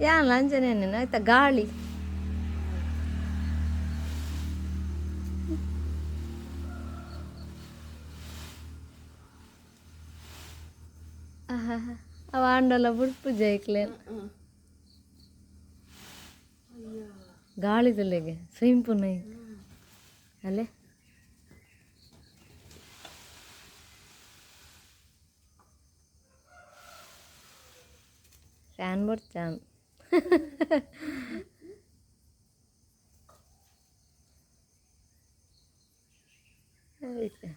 ಯಾ ಲಂಚನೇನೆ ಆಯ್ತಾ? ಗಾಳಿ. ಅವ ಅಂಡಲ ಬುಡ್ಪು ಜೈಕ್ಲೇನ್ ಗಾಳಿ ತುಲೆಗೆ ಸಿಂಪು ನೈ. ಅಲ್ಲೇ? แฟนบดจำ对。